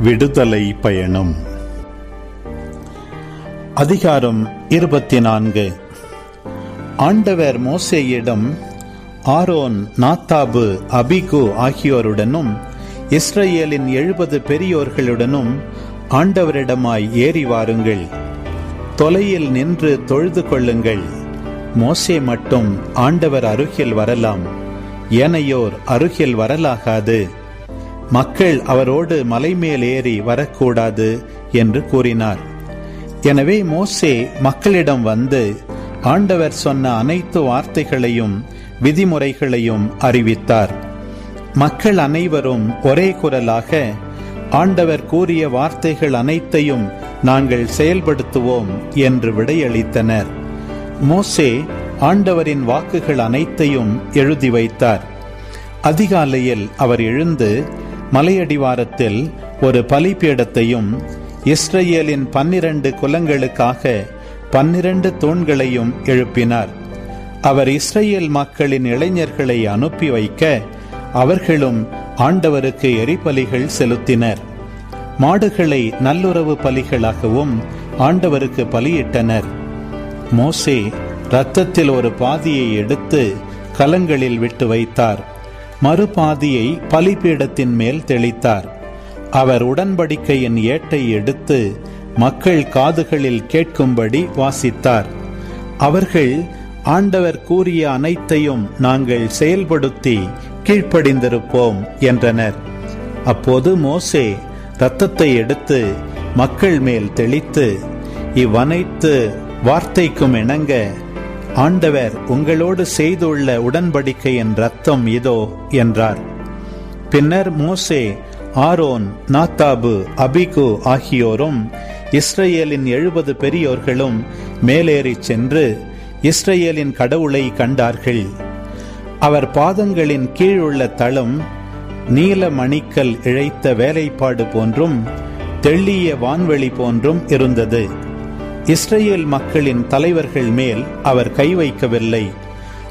விடுதலை பயணம். அதிகாரம் இருபத்தி நான்கு ஆண்டவர் மோசேயிடம் ஆரோன் நாத்தாபு அபிகு ஆகியோருடனும் இஸ்ரேலின் எழுபது பெரியோர்களுடனும் ஆண்டவரிடமாய் ஏறி வாருங்கள். தொலையில் நின்று தொழுது கொள்ளுங்கள். மோசே மட்டும் ஆண்டவர் அருகில் வரலாம். ஏனையோர் அருகில் வரலாகாது. மக்கள் அவரோடு மலைமேல் ஏறி வரக்கூடாது என்று கூறினார். எனவே மோசே மக்களிடம் வந்து ஆண்டவர் சொன்ன அனைத்து வார்த்தைகளையும் விதிமுறைகளையும் அறிவித்தார். மக்கள் அனைவரும் ஒரே குரலாக ஆண்டவர் கூறிய வார்த்தைகள் அனைத்தையும் நாங்கள் செயல்படுத்துவோம் என்று விடையளித்தனர். மோசே ஆண்டவரின் வாக்குகள் அனைத்தையும் எழுதி வைத்தார். அதிகாலையில் அவர் எழுந்து மலையடிவாரத்தில் ஒரு பலிபீடத்தையும் இஸ்ரேலின் பன்னிரண்டு குலங்களுக்காக பன்னிரண்டு தூண்களையும் எழுப்பினார். அவர் இஸ்ரேல் மக்களின் இளைஞர்களை அனுப்பி வைக்க அவர்களும் ஆண்டவருக்கு எரிபலிகள் செலுத்தினர். மாடுகளை நல்லுறவு பலிகளாகவும் ஆண்டவருக்கு பலியிட்டனர். மோசே இரத்தத்தில் ஒரு பாதியை எடுத்து கலங்களில் விட்டு வைத்தார். மறுபாதியை பலிபீடத்தின் மேல் தெளித்தார். அவர் உடன்படிக்கையின் ஏட்டை எடுத்து மக்கள் காதுகளில் கேட்கும்படி வாசித்தார். அவர்கள் ஆண்டவர் கூறிய அனைத்தையும் நாங்கள் செயல்படுத்தி கீழ்ப்படிந்திருப்போம் என்றனர். அப்போது மோசே இரத்தத்தை எடுத்து மக்கள் மேல் தெளித்து இவ்வனைத்து வார்த்தைக்கும் இணங்க ஆண்டவர் உங்களோடு செய்துள்ள உடன்படிக்கையின் ரத்தம் இதோ என்றார். பின்னர் மோசே ஆரோன் நாத்தாபு அபிகு ஆகியோரும் இஸ்ரேலின் எழுபது பெரியோர்களும் மேலேறிச் சென்று இஸ்ரேலின் கடவுளை கண்டார்கள். அவர் பாதங்களின் கீழுள்ள தளம் நீல மணிக்கல் இழைத்த வேலைப்பாடு போன்றும் தெள்ளிய வான்வெளி போன்றும் இருந்தது. இஸ்ரேல் மக்களின் தலைவர்கள் மேல் அவர் கை வைக்கவில்லை.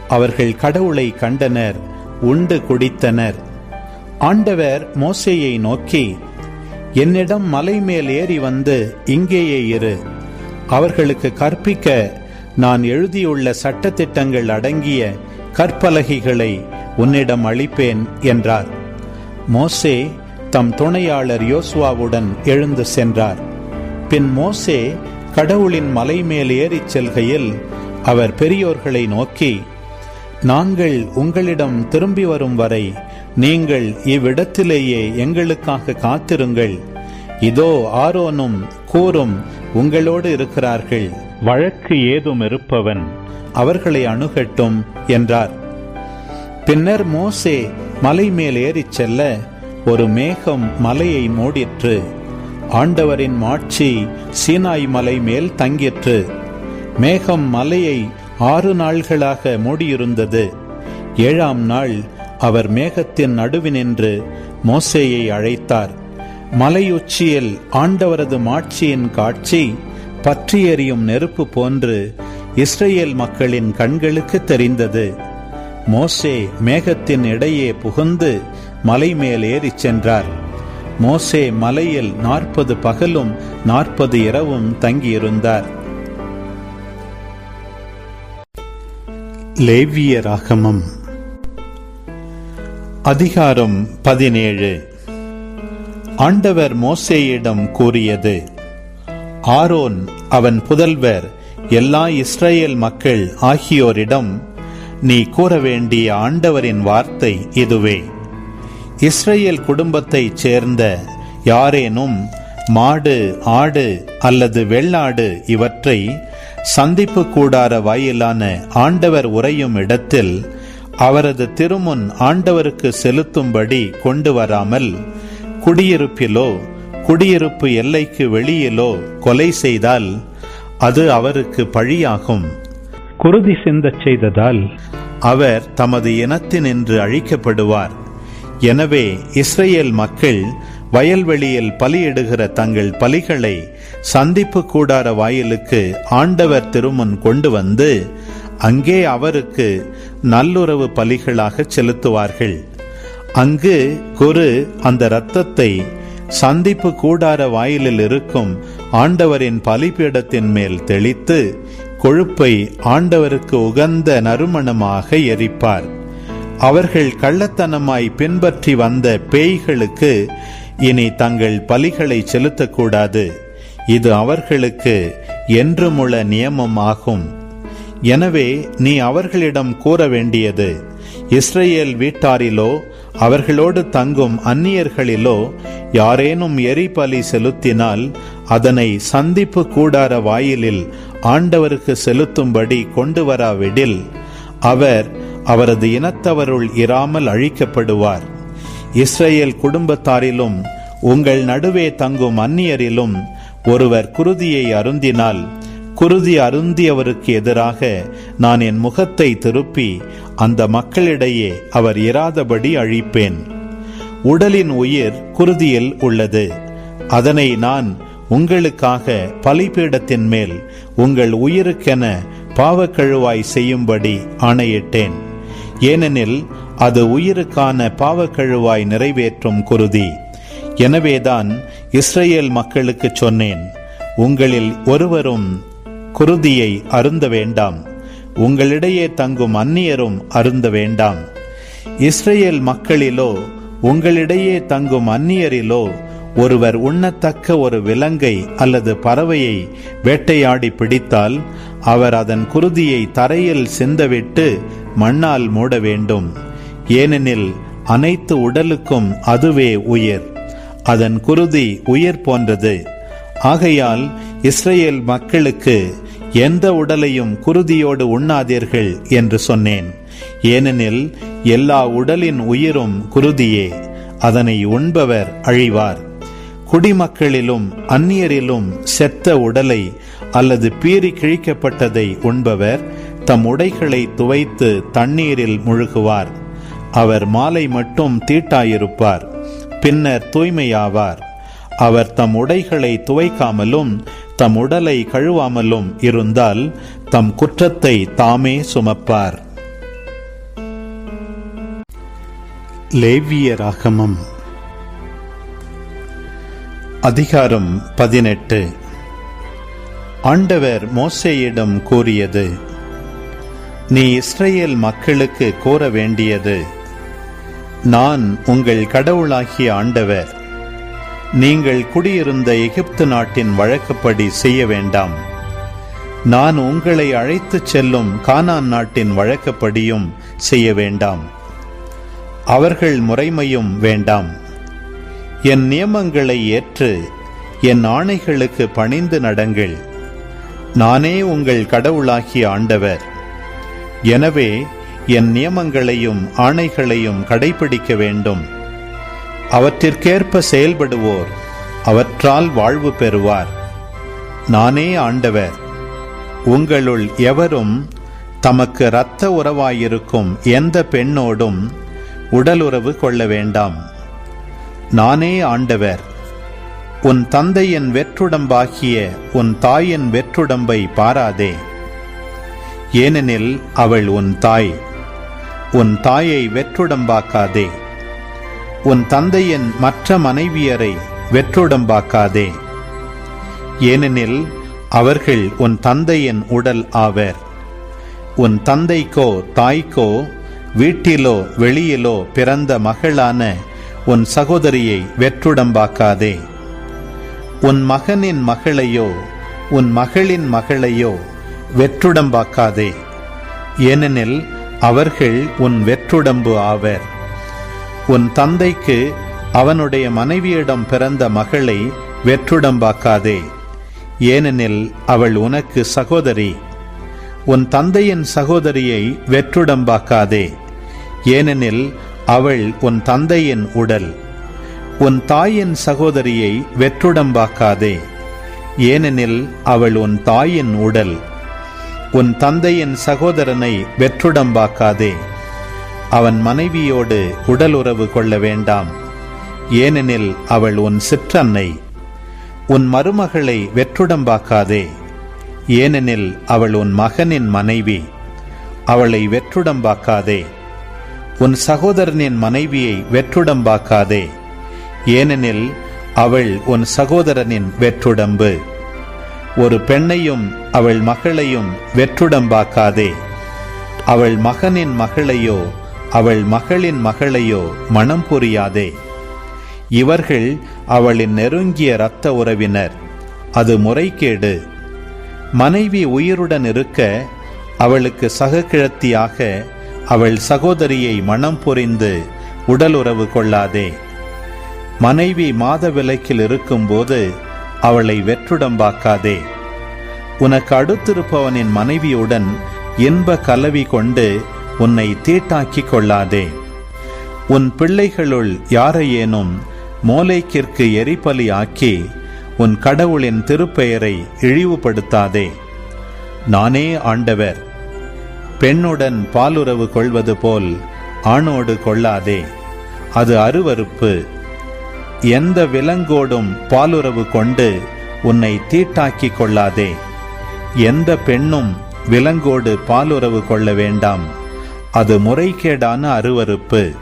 அவர்கள் கடவுளை கண்டனர் உண்டு குடித்தனர். ஆண்டவர் மோசையை நோக்கி என்னிடம் மலை மேல் ஏறி வந்து இங்கேயே இரு. அவர்களுக்கு கற்பிக்க நான் எழுதியுள்ள சட்டத்திட்டங்கள் அடங்கிய கற்பலகைகளை உன்னிடம் அளிப்பேன் என்றார். மோசே தம் துணையாளர் யோசுவாவுடன் எழுந்து சென்றார். பின் மோசே கடவுளின் மலை மேல் ஏறிச் செல்கையில் அவர் பெரியோர்களை நோக்கி நாங்கள் உங்களிடம் திரும்பி வரும் வரை நீங்கள் இவ்விடத்திலேயே எங்களுக்காக காத்திருங்கள். இதோ ஆரோனும் கூறும் உங்களோடு இருக்கிறார்கள். வழக்கு ஏதும் இருப்பவன் அவர்களை அணுகட்டும் என்றார். பின்னர் மோசே மலை மேல் ஏறிச் செல்ல ஒரு மேகம் மலையை மூடிற்று. ஆண்டவரின் மாட்சி சீனாய் மலை மேல் தங்கிற்று. மேகம் மலையை ஆறு நாள்களாக மூடியிருந்தது. ஏழாம் நாள் அவர் மேகத்தின் நடுவினின்று மோசேயை அழைத்தார். மலையுச்சியில் ஆண்டவரது மாட்சியின் காட்சி பற்றி எறியும் நெருப்பு போன்று இஸ்ரேல் மக்களின் கண்களுக்கு தெரிந்தது. மோசே மேகத்தின் இடையே புகுந்து மலை மேல் ஏறிச் சென்றார். மோசே மலையில் நாற்பது பகலும் நாற்பது இரவும் தங்கியிருந்தார். லேவிய ராகமம். அதிகாரம் பதினேழு. ஆண்டவர் மோசேயிடம் கூறியது ஆரோன் அவன் புதல்வர் எல்லா இஸ்ரேல் மக்கள் ஆகியோரிடம் நீ கூற வேண்டிய ஆண்டவரின் வார்த்தை இதுவே. இஸ்ரேல் குடும்பத்தைச் சேர்ந்த யாரேனும் மாடு ஆடு அல்லது வெள்ளாடு இவற்றை சந்திப்பு கூடார வாயிலான ஆண்டவர் உறையும் இடத்தில் அவரது திருமுன் ஆண்டவருக்கு செலுத்தும்படி கொண்டு வராமல் குடியிருப்பிலோ குடியிருப்பு எல்லைக்கு வெளியிலோ கொலை செய்தால் அது அவருக்கு பழியாகும். குருதி சிந்தச் செய்ததால் அவர் தமது இனத்தினின்று அழிக்கப்படுவார். எனவே இஸ்ரேல் மக்கள் வயல்வெளியில் பலியிடுகிற தங்கள் பலிகளை சந்திப்பு கூடார வாயிலுக்கு ஆண்டவர் திருமுன் கொண்டு வந்து அங்கே அவருக்கு நல்லுறவு பலிகளாக செலுத்துவார்கள். அங்கு குரு அந்த இரத்தத்தை சந்திப்பு கூடார வாயிலில் இருக்கும் ஆண்டவரின் பலிபீடத்தின் மேல் தெளித்து கொழுப்பை ஆண்டவருக்கு உகந்த நறுமணமாக எரிப்பார். அவர்கள் கள்ளத்தனமாய் பின்பற்றி வந்த பேய்களுக்கு இனி தங்கள் பலிகளை செலுத்தக்கூடாது. இது அவர்களுக்கு என்றுமுள்ள நியமம் ஆகும் எனவே நீ அவர்களிடம் கூற வேண்டியது இஸ்ரேல் வீட்டாரிலோ அவர்களோடு தங்கும் அந்நியர்களிலோ யாரேனும் எரிபலி செலுத்தினால் அதனை சந்திப்பு கூடார வாயிலில் ஆண்டவருக்கு செலுத்தும்படி கொண்டு வராவிடில். அவர் அவரது இனத்தவருள் இராமல் அழிக்கப்படுவார். இஸ்ரேல் குடும்பத்தாரிலும் உங்கள் நடுவே தங்கும் அந்நியரிலும் ஒருவர் குருதியை அருந்தினால் குருதி அருந்தியவருக்கு எதிராக நான் என் முகத்தை திருப்பி அந்த மக்களிடையே அவர் இராதபடி அழிப்பேன். உடலின் உயிர் குருதியில் உள்ளது. அதனை நான் உங்களுக்காக பலிபீடத்தின் மேல் உங்கள் உயிருக்கென பாவக்கழுவாய் செய்யும்படி ஆணையிட்டேன். ஏனெனில் அது உயிருக்கான பாவக்கழுவாய் நிறைவேற்றும் குருதி. எனவேதான் இஸ்ரேல் மக்களுக்கு சொன்னேன் உங்களில் ஒருவரும் குருதியை அருந்த வேண்டாம் உங்களிடையே தங்கும் அந்நியரும் அருந்த வேண்டாம். இஸ்ரேல் மக்களிலோ உங்களிடையே தங்கும் அந்நியரிலோ ஒருவர் உண்ணத்தக்க ஒரு விலங்கை அல்லது பறவையை வேட்டையாடி பிடித்தால் அவர் அதன் குருதியை தரையில் சிந்தவிட்டு மண்ணால் மூட வேண்டும். ஏனெனில் அனைத்து உடலுக்கும் அதுவே உயிர். அதன் குருதி உயிர் போன்றது. ஆகையால் இஸ்ரேல் மக்களுக்கு எந்த உடலையும் குருதியோடு உண்ணாதீர்கள் என்று சொன்னேன். ஏனெனில் எல்லா உடலின் உயிரும் குருதியே. அதனை உண்பவர் அழிவார். குடிமக்களிலும் அந்நியரிலும் செத்த உடலை அல்லது பீறி கிழிக்கப்பட்டதை உண்பவர் தம் உடைகளை துவைத்து தண்ணீரில் முழுகுவார். அவர் மாலை மட்டும் தீட்டாயிருப்பார். பின்னர் தூய்மையாவார். அவர் தம் உடைகளை துவைக்காமலும் தம் உடலை கழுவாமலும் இருந்தால் தம் குற்றத்தை தாமே சுமப்பார். லேவிய ராகமம் அதிகாரம் பதினெட்டு. ஆண்டவர் மோசேயிடம் கூறியது நீ இஸ்ரேல் மக்களுக்கு கூற வேண்டியது நான் உங்கள் கடவுளாகிய ஆண்டவர். நீங்கள் குடியிருந்த எகிப்து நாட்டின் வழக்கப்படி செய்ய வேண்டாம். நான் உங்களை அழைத்துச் செல்லும் கானான் நாட்டின் வழக்கப்படியும் செய்ய வேண்டாம். அவர்கள் முறைமையும் வேண்டாம். என் நியமங்களை ஏற்று என் ஆணைகளுக்கு பணிந்து நடங்கள். நானே உங்கள் கடவுளாகிய ஆண்டவர். எனவே என் நியமங்களையும் ஆணைகளையும் கடைபிடிக்க வேண்டும். அவற்றிற்கேற்ப செயல்படுவோர் அவற்றால் வாழ்வு பெறுவார். நானே ஆண்டவர். உங்களுள் எவரும் தமக்கு இரத்த உறவாயிருக்கும் எந்த பெண்ணோடும் உடலுறவு கொள்ள வேண்டாம். நானே ஆண்டவர். உன் தந்தையின் வெற்றுடம்பாகிய உன் தாயின் வெற்றுடம்பை பாராதே. ஏனெனில் அவள் உன் தாய். உன் தாயை வெற்றுடம்பாக்காதே. உன் தந்தையின் மற்ற மனைவியரை வெற்றுடம்பாக்காதே. ஏனெனில் அவர்கள் உன் தந்தையின் உடல் ஆவர். உன் தந்தைக்கோ தாய்க்கோ வீட்டிலோ வெளியிலோ பிறந்த மகளான உன் சகோதரியை வெற்றுடம்பாக்காதே. உன் மகனின் மகளையோ உன் மகளின் மகளையோ வெற்றுடம்பாக்காதே. ஏனெனில் அவர்கள் உன் வெற்றுடம்பு ஆவர். உன் தந்தைக்கு அவனுடைய மனைவியிடம் பிறந்த மகளை வெற்றுடம்பாக்காதே. ஏனெனில் அவள் உனக்கு சகோதரி. உன் தந்தையின் சகோதரியை வெற்றுடம்பாக்காதே. ஏனெனில் அவள் உன் தந்தையின் உடல். உன் தாயின் சகோதரியை வெற்றுடம்பாக்காதே. ஏனெனில் அவள் உன் தாயின் உடல். உன் தந்தையின் சகோதரனை வெற்றுடம்பாக்காதே. அவன் மனைவியோடு உடல் உறவு கொள்ள வேண்டாம். ஏனெனில் அவள் உன் சிற்றன்னை. உன் மருமகளை வெற்றுடம்பாக்காதே. ஏனெனில் அவள் உன் மகனின் மனைவி. அவளை வெற்றுடம்பாக்காதே. உன் சகோதரனின் மனைவியை வெற்றுடம்பாக்காதே. ஏனெனில் அவள் உன் சகோதரனின் வெற்றுடம்பு. ஒரு பெண்ணையும் அவள் மகளையும் வெற்றுடம்பாக்காதே. அவள் மகனின் மகளையோ அவள் மகளின் மகளையோ மனம் புரியாதே. இவர்கள் அவளின் நெருங்கிய இரத்த உறவினர். அது முறைகேடு. மனைவி உயிருடன் இருக்க அவளுக்கு சகக்கிழத்தியாக அவள் சகோதரியை மனம் புரிந்து உடலுறவு கொள்ளாதே. மனைவி மாத விலக்கில் இருக்கும்போது அவளை வெற்றுடம்பாக்காதே. உனக்கு அடுத்திருப்பவனின் மனைவியுடன் இன்ப கலவி கொண்டு உன்னை தீட்டாக்கிக் கொள்ளாதே. உன் பிள்ளைகளுள் யாரையேனும் மோலைக்கிற்கு எரிபலி ஆக்கி உன் கடவுளின் திருப்பெயரை இழிவுபடுத்தாதே. நானே ஆண்டவர். பெண்ணுடன் பாலுறவு கொள்வது போல் ஆணோடு கொள்ளாதே. அது அருவருப்பு எந்த விலங்கோடும் பாலுறவு கொண்டு உன்னை தீட்டாக்கிக் கொள்ளாதே. எந்த பெண்ணும் விலங்கோடு பாலுறவு கொள்ள வேண்டாம். அது முறைகேடான அருவருப்பு.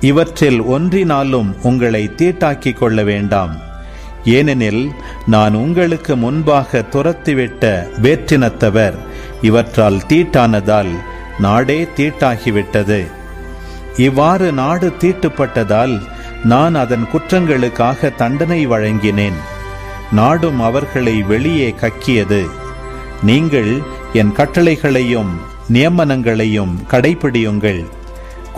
இவற்றில் ஒன்றினாலும் உங்களை தீட்டாக்கிக் கொள்ள வேண்டாம். ஏனெனில் நான் உங்களுக்கு முன்பாக துரத்திவிட்ட வேற்றினத்தவர் இவற்றால் தீட்டானதால் நாடே தீட்டாகிவிட்டது. இவ்வாறு நாடு தீட்டுப்பட்டதால் நான் அதன் குற்றங்களுக்காக தண்டனை வழங்கினேன். நாடும் அவர்களை வெளியே கக்கியது. நீங்கள் என் கட்டளைகளையும் நியமனங்களையும் கடைபிடியுங்கள்.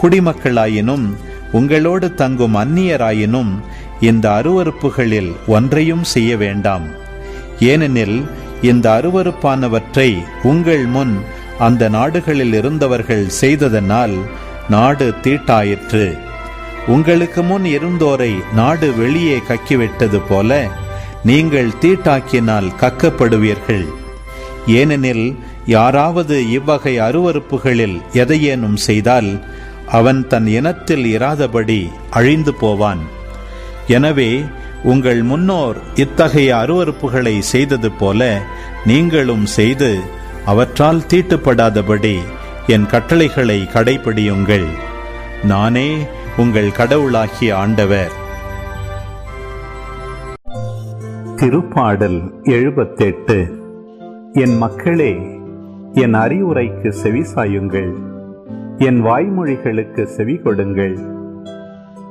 குடிமக்களாயினும் உங்களோடு தங்கும் அந்நியராயினும் இந்த அருவருப்புகளில் ஒன்றையும் செய்ய வேண்டாம். ஏனெனில் இந்த அருவருப்பானவற்றை உங்கள் முன் அந்த நாடுகளில் இருந்தவர்கள் செய்ததனால் நாடு தீட்டாயிற்று. உங்களுக்கு முன் இருந்தோரை நாடு வெளியே கக்கிவிட்டது போல நீங்கள் தீட்டாக்கினால் கக்கப்படுவீர்கள். ஏனெனில் யாராவது இவ்வகை அருவருப்புகளில் எதையேனும் செய்தால் அவன் தன் இனத்தில் இராதபடி அழிந்து போவான். எனவே உங்கள் முன்னோர் இத்தகைய அருவருப்புகளை செய்தது போல நீங்களும் செய்து அவற்றால் தீட்டுப்படாதபடி என் கட்டளைகளை கடைபிடியுங்கள். நானே உங்கள் கடவுளாகிய ஆண்டவர். திருப்பாடல் எழுபத்தெட்டு. என் மக்களே என் அறிவுரைக்கு செவிசாயுங்கள் என் வாய்மொழிகளுக்கு செவி கொடுங்கள்.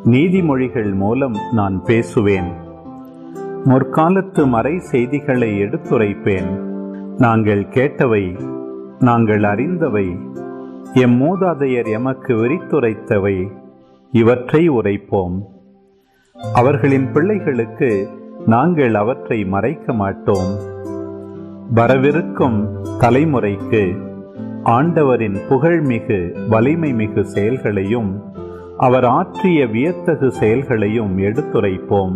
நீதிமொழிகள் மூலம் நான் பேசுவேன். முற்காலத்து மறை செய்திகளை எடுத்துரைப்பேன். நாங்கள் கேட்டவை நாங்கள் அறிந்தவை. எம் மூதாதையர் எமக்கு விரித்துரைத்தவை. இவற்றை உரைப்போம். அவர்களின் பிள்ளைகளுக்கு நாங்கள் அவற்றை மறைக்க மாட்டோம். வரவிருக்கும் தலைமுறைக்கு ஆண்டவரின் புகழ்மிகு வலிமை மிகு செயல்களையும் அவர் ஆற்றிய வியத்தகு செயல்களையும் எடுத்துரைப்போம்.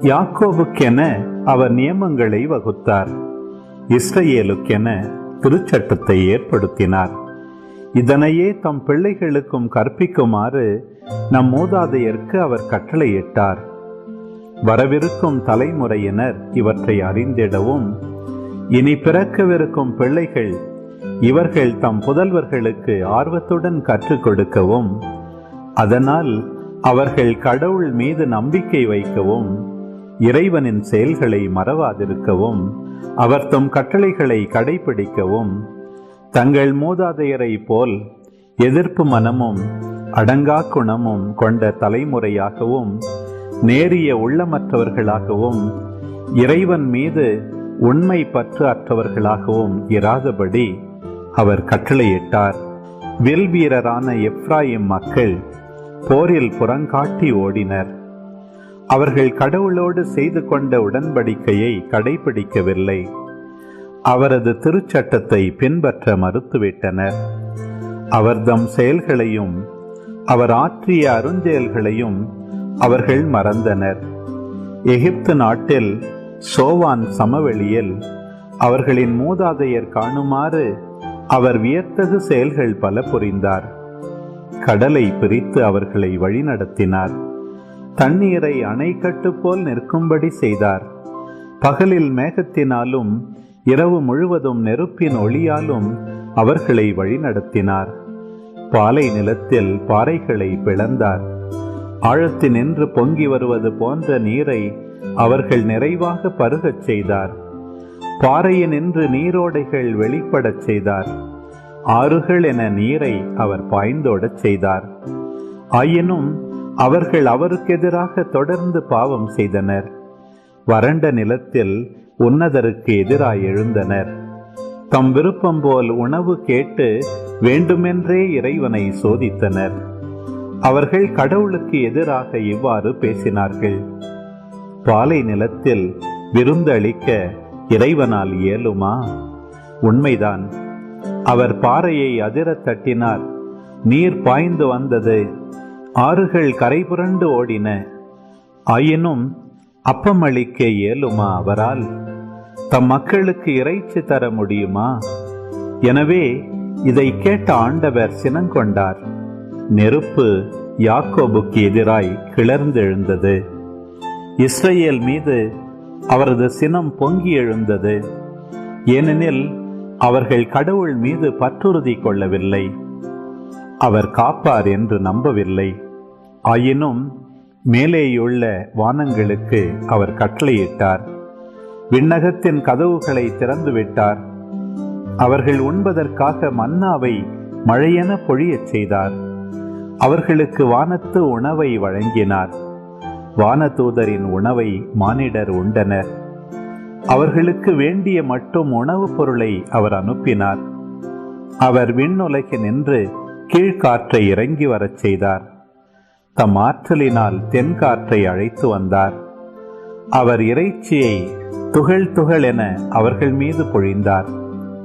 யாக்கோவுக்கென அவர் நியமங்களை வகுத்தார். இஸ்ரேலுக்கென திருச்சட்டத்தை ஏற்படுத்தினார். இதனையே தம் பிள்ளைகளுக்கும் கற்பிக்குமாறு நம் மூதாதையர்க்கு அவர் கட்டளையிட்டார். வரவிருக்கும் தலைமுறையினர் இவற்றை அறிந்திடவும் இனி பிறக்கவிருக்கும் பிள்ளைகள் இவர்கள் தம் புதல்வர்களுக்கு ஆர்வத்துடன் கற்றுக் கொடுக்கவும் அதனால் அவர்கள் கடவுள் மீது நம்பிக்கை வைக்கவும் இறைவனின் செயல்களை மறவாதிருக்கவும் அவர் தம் கட்டளைகளை கடைபிடிக்கவும் தங்கள் மூதாதையரை போல் எதிர்ப்பு மனமும் அடங்கா குணமும் கொண்ட தலைமுறையாகவும் நேரிய உள்ளமற்றவர்களாகவும் இறைவன் மீது உண்மை பற்று அற்றவர்களாகவும் இராதபடி அவர் கட்டளையிட்டார். வில் வீரரான எப்ராயிம் மக்கள் போரில் புறங்காட்டி ஓடினர். அவர்கள் கடவுளோடு செய்து கொண்ட உடன்படிக்கையை கடைபிடிக்கவில்லை. அவரது திருச்சட்டத்தை பின்பற்ற மறுத்துவிட்டனர். அவர்தம் செயல்களையும் அவர் ஆற்றிய அருஞ்செயல்களையும் அவர்கள் மறந்தனர். எகிப்து நாட்டில் சோவான் சமவெளியில் அவர்களின் மூதாதையர் காணுமாறு அவர் வியத்தகு செயல்கள் பல புரிந்தார். கடலை பிரித்து அவர்களை வழிநடத்தினார். தண்ணீரை அணைக்கட்டு போல் நிற்கும்படி செய்தார். பகலில் மேகத்தினாலும் இரவு முழுவதும் நெருப்பின் ஒளியாலும் அவர்களை வழிநடத்தினார். பாலை நிலத்தில் பாறைகளை பிளந்தார். ஆழத்தினின்று பொங்கி வருவது போன்ற நீரை அவர்கள் நிறைவாக பருகச் செய்தார். பாறையினின்று நீரோடைகள் வெளிப்படச் செய்தார். ஆறுகள் என நீரை அவர் பாய்ந்தோடச் செய்தார். ஆயினும் அவர்கள் அவருக்கெதிராக தொடர்ந்து பாவம் செய்தனர். வறண்ட நிலத்தில் உன்னதருக்கு எதிராய் எழுந்தனர். தம் விருப்பம் போல் உணவு கேட்டு வேண்டுமென்றே இறைவனை சோதித்தனர். அவர்கள் கடவுளுக்கு எதிராக இவ்வாறு பேசினார்கள். பாலை நிலத்தில் விருந்தளிக்க இறைவனால் இயலுமா? உண்மைதான். அவர் பாறையை அதிரத் தட்டினார். நீர் பாய்ந்து வந்தது. ஆறுகள் கரைபுரண்டு ஓடின. ஆயினும் அப்பமளிக்க இயலுமா அவரால்? தம் மக்களுக்கு இறைச்சி தர முடியுமா? எனவே இதை கேட்ட ஆண்டவர் சினங்கொண்டார். நெருப்பு யாக்கோபுக்கு எதிராய் கிளர்ந்தெழுந்தது. இஸ்ரேல் மீது அவரது சினம் பொங்கி எழுந்தது. ஏனெனில் அவர்கள் கடவுள் மீது பற்றுறுதி கொள்ளவில்லை. அவர் காப்பார் என்று நம்பவில்லை. ஆயினும் மேலேயுள்ள வானங்களுக்கு அவர் கட்டளையிட்டார். விண்ணகத்தின் கதவுகளை திறந்துவிட்டார் அவர்கள் உண்பதற்காக மன்னாவை மழையென பொழியச் செய்தார். அவர்களுக்கு வானத்து உணவை வழங்கினார். வானதூதரின் உணவை மானிடர் உண்டனர். அவர்களுக்கு வேண்டிய மட்டும் உணவுப் பொருளை அவர் அனுப்பினார். அவர் விண்ணுலகி நின்று கீழ்காற்றை இறங்கி வரச் செய்தார். தம் ஆற்றலினால் தென்காற்றை அழைத்து வந்தார். அவர் இறைச்சியை துகள் துகள் என அவர்கள் மீது பொழிந்தார்.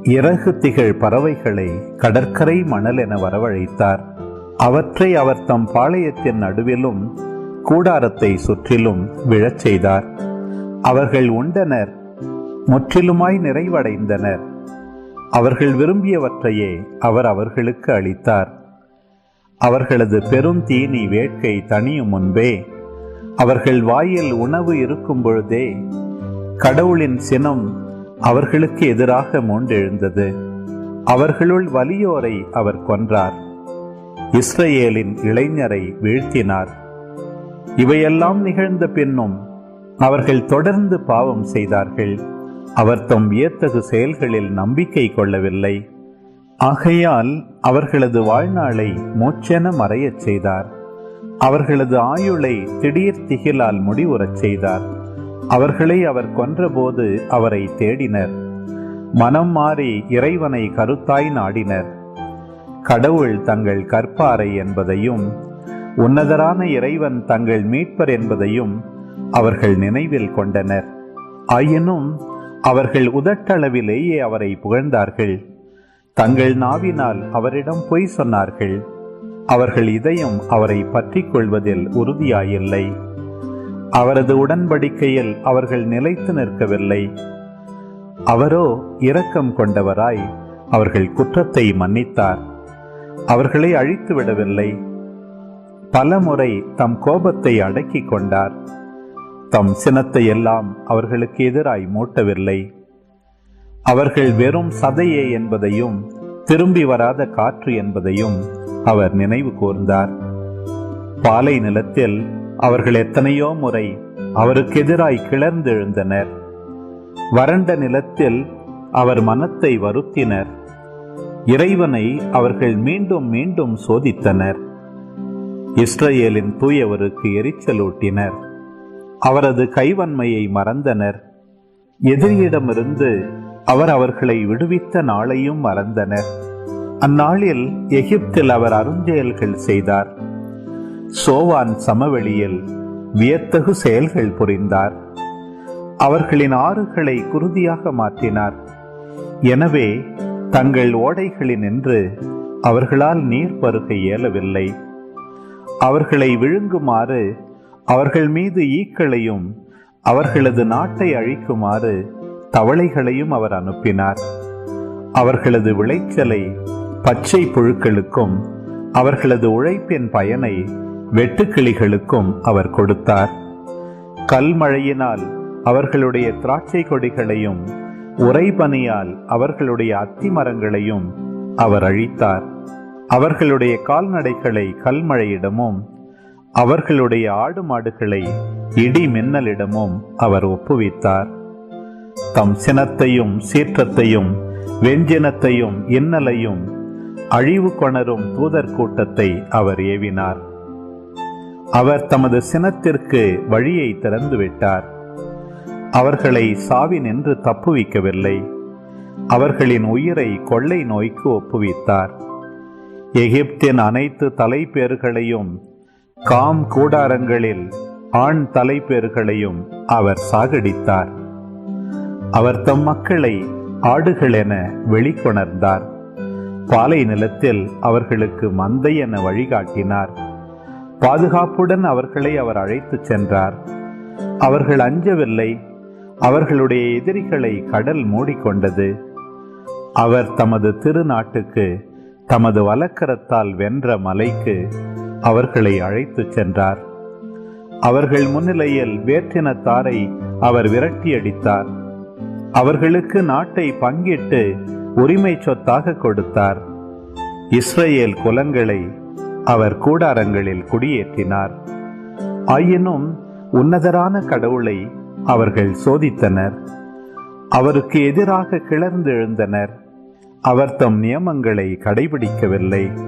இறகு திகழ் பறவைகளை கடற்கரை மணல் என வரவழைத்தார். அவற்றை அவர் தம் பாளையத்தின் நடுவிலும் கூடாரத்தை சுற்றிலும் விழச் செய்தார். அவர்கள் உண்டனர் முற்றிலுமாய் நிறைவடைந்தனர். அவர்கள் விரும்பியவற்றையே அவர் அவர்களுக்கு அளித்தார். அவர்களது பெரும் தீனி வேட்கை தணியும் முன்பே அவர்கள் வாயில் உணவு இருக்கும் பொழுதே கடவுளின் சினம் அவர்களுக்கு எதிராக மூண்டெழுந்தது. அவர்களுள் வலியோரை அவர் கொன்றார். இஸ்ரேலின் இளைஞரை வீழ்த்தினார். இவையெல்லாம் நிகழ்ந்த பின்னும் அவர்கள் தொடர்ந்து பாவம் செய்தார்கள். அவர் தம் வியத்தகு செயல்களில் நம்பிக்கை கொள்ளவில்லை. ஆகையால் அவர்களது வாழ்நாளை மூச்சென மறையச் செய்தார். அவர்களது ஆயுளை திடீர் திகிலால் முடிவுறச் செய்தார். அவர்களை அவர் கொன்றபோது அவரை தேடினர். மனம் மாறி இறைவனை கருத்தாய் நாடினர். கடவுள் தங்கள் கற்பாரை என்பதையும் உன்னதரான இறைவன் தங்கள் மீட்பர் என்பதையும் அவர்கள் நினைவில் கொண்டனர். ஆயினும் அவர்கள் உதட்டளவிலேயே அவரை புகழ்ந்தார்கள். தங்கள் நாவினால் அவரிடம் பொய் சொன்னார்கள். அவர்கள் இதயம் அவரை பற்றிக் கொள்வதில் உறுதியாயில்லை. அவரது உடன்படிக்கையில் அவர்கள் நிலைத்து நிற்கவில்லை. அவரோ இரக்கம் கொண்டவராய் அவர்கள் குற்றத்தை மன்னித்தார். அவர்களை அழித்து விடவில்லை. பலமுறை தம் கோபத்தை அடக்கிக் கொண்டார். தம் சினத்தை எல்லாம் அவர்களுக்கு எதிராய் மூட்டவில்லை. அவர்கள் வெறும் சதையே என்பதையும் திரும்பி வராத காற்று என்பதையும் அவர் நினைவு கூர்ந்தார். பாலை நிலத்தில் அவர்கள் எத்தனையோ முறை அவருக்கு எதிராய் கிளர்ந்தெழுந்தனர். வறண்ட நிலத்தில் அவர் மனத்தை வருத்தினர். இறைவனை அவர்கள் மீண்டும் மீண்டும் சோதித்தனர். இஸ்ரேலின் தூயவருக்கு எரிச்சலூட்டினர். அவரது கைவன்மையை மறந்தனர். எதிரியிடமிருந்து அவர் அவர்களை விடுவித்த நாளையும் மறந்தனர். அந்நாளில் எகிப்தில் அவர் அருஞ்செயல்கள் செய்தார். சோவான் சமவெளியில் வியத்தகு செயல்கள் புரிந்தார். அவர்களின் ஆறுகளை குருதியாக மாற்றினார். எனவே தங்கள் ஓடைகளினின்று அவர்களால் நீர் பருக இயலவில்லை. அவர்களை விழுங்குமாறு அவர்கள் மீது ஈக்களையும் அவர்களது நாட்டை அழிக்குமாறு தவளைகளையும் அவர் அனுப்பினார். அவர்களது விளைச்சலை பச்சை புழுக்களுக்கும் அவர்களது உழைப்பின் பயனை வெட்டுக்கிளிகளுக்கும் அவர் கொடுத்தார். கல்மழையினால் அவர்களுடைய திராட்சை கொடிகளையும் உறைபனியால் அவர்களுடைய அத்தி மரங்களையும் அவர் அழித்தார். அவர்களுடைய கால்நடைகளை கல்மழையிடமும் அவர்களுடைய ஆடு மாடுகளை இடி மின்னலிடமும் அவர் ஒப்புவித்தார். தம் சினத்தையும் சீற்றத்தையும் வெஞ்சினத்தையும் இன்னலையும் அழிவு கொணரும் தூதர் கூட்டத்தை அவர் ஏவினார். அவர் தமது சினத்திற்கு வழியை திறந்து விட்டார் அவர்களை சாவினின்று தப்புவிக்கவில்லை. அவர்களின் உயிரை கொள்ளை நோய்க்கு ஒப்புவித்தார். எகிப்தின் அனைத்து தலைப்பேர்களையும் காம் கூடாரங்களில் ஆண் தலைப்பேர்களையும் அவர் சாகடித்தார். அவர் தம் மக்களை ஆடுகள் என வெளிக்கொணர்ந்தார். பாலை நிலத்தில் அவர்களுக்கு மந்தை என வழிகாட்டினார். பாதுகாப்புடன் அவர்களை அவர் அழைத்துச் சென்றார். அவர்கள் அஞ்சவில்லை. அவர்களுடைய எதிரிகளை கடல் மூடிக்கொண்டது. அவர் தமது திருநாட்டுக்கு தமது வலக்கரத்தால் வென்ற மலைக்கு அவர்களை அழைத்துச் சென்றார். அவர்கள் முன்னிலையில் வேற்றினத்தாரை அவர் விரட்டியடித்தார். அவர்களுக்கு நாட்டை பங்கிட்டு உரிமை சொத்தாக கொடுத்தார். இஸ்ரேல் குலங்களை அவர் கூடாரங்களில் குடியேற்றினார். ஆயினும் உன்னதரான கடவுளை அவர்கள் சோதித்தனர். அவருக்கு எதிராக கிளர்ந்து எழுந்தனர் அவர் தம் நியமங்களை கடைபிடிக்கவில்லை.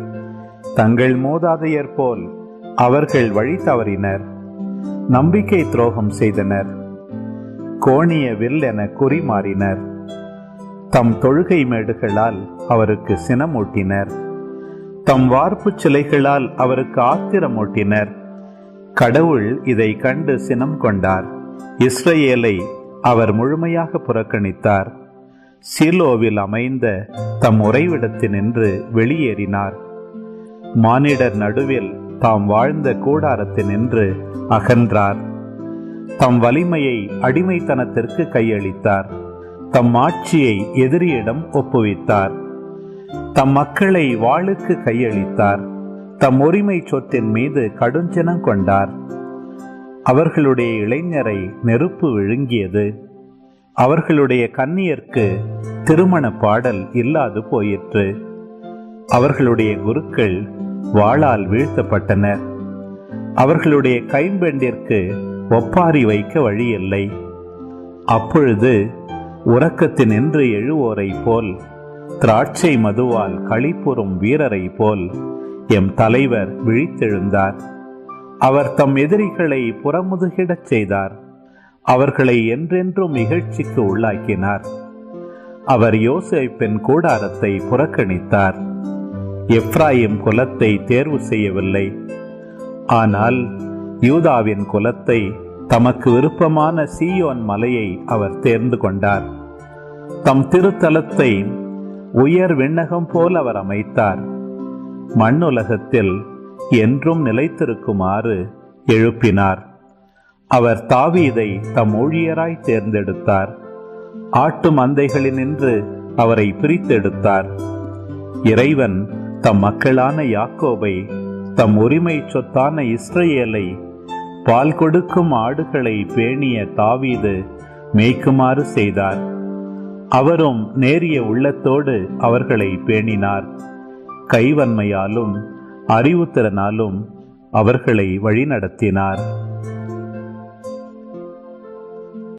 தங்கள் மோதாதையர் போல் அவர்கள் வழி தவறினர். நம்பிக்கை துரோகம் செய்தனர். கோணிய வில் என குறி மாறினர் தம் தொழுகை மேடுகளால் அவருக்கு சினமூட்டினர். தம் வார்ப்பு சிலைகளால் அவருக்கு ஆத்திரமூட்டினர். கடவுள் இதை கண்டு சினம் கொண்டார். இஸ்ரேலை அவர் முழுமையாக புறக்கணித்தார். சீலோவில் அமைந்த தம் உறைவிடத்தினின்று வெளியேறினார். மானிடர் நடுவில் தாம் வாழ்ந்த கூடாரத்தினின்று அகன்றார். தம் வலிமையை அடிமைத்தனத்திற்கு கையளித்தார். தம் ஆட்சியை எதிரியிடம் ஒப்புவித்தார். தம் மக்களை வாளுக்கு கையளித்தார். தம் உரிமை சொத்தின் மீது கடுஞ்சனம் கொண்டார். அவர்களுடைய இளைஞரை நெருப்பு விழுங்கியது. அவர்களுடைய கன்னியர்க்கு திருமண பாடல் இல்லாது போயிற்று. அவர்களுடைய குருக்கள் வாளால் வீழ்த்தப்பட்டனர். அவர்களுடைய கைம்பெண்டிற்கு ஒப்பாரி வைக்க வழியில்லை. அப்பொழுது உறக்கத்தினின்று எழுவோரை போல் திராட்சை மதுவால் களிப்புறும் வீரரை போல் எம் தலைவர் விழித்தெழுந்தார். அவர் தம் எதிரிகளை புறமுதுகிடச் செய்தார். அவர்களை என்றென்றும் இகழ்ச்சிக்கு உள்ளாக்கினார். அவர் யோசிப்பின் கூடாரத்தை புறக்கணித்தார். எப்ராயிம் குலத்தை தேர்வு செய்யவில்லை. ஆனால் யூதாவின் குலத்தை தமக்கு விருப்பமான சீயோன் மலையை அவர் தேர்ந்து கொண்டார். தம் திருத்தலத்தை உயர் விண்ணகம் போல் அவர் அமைத்தார். மண்ணுலகத்தில் என்றும் நிலைத்திருக்குமாறு எழுப்பினார். அவர் தாவீதை தம் ஊழியராய் தேர்ந்தெடுத்தார். ஆட்டு மந்தைகளினின்று அவரை பிரித்தெடுத்தார். இறைவன் தம் மக்களான யாக்கோபை தம் உரிமை சொத்தான இஸ்ரேலை பால் கொடுக்கும் ஆடுகளை பேணிய தாவீது மேய்க்குமாறு செய்தார். அவரும் நேரிய உள்ளத்தோடு அவர்களை பேணினார். கைவன்மையாலும் அறிவுத்திறனாலும் அவர்களை வழிநடத்தினார்.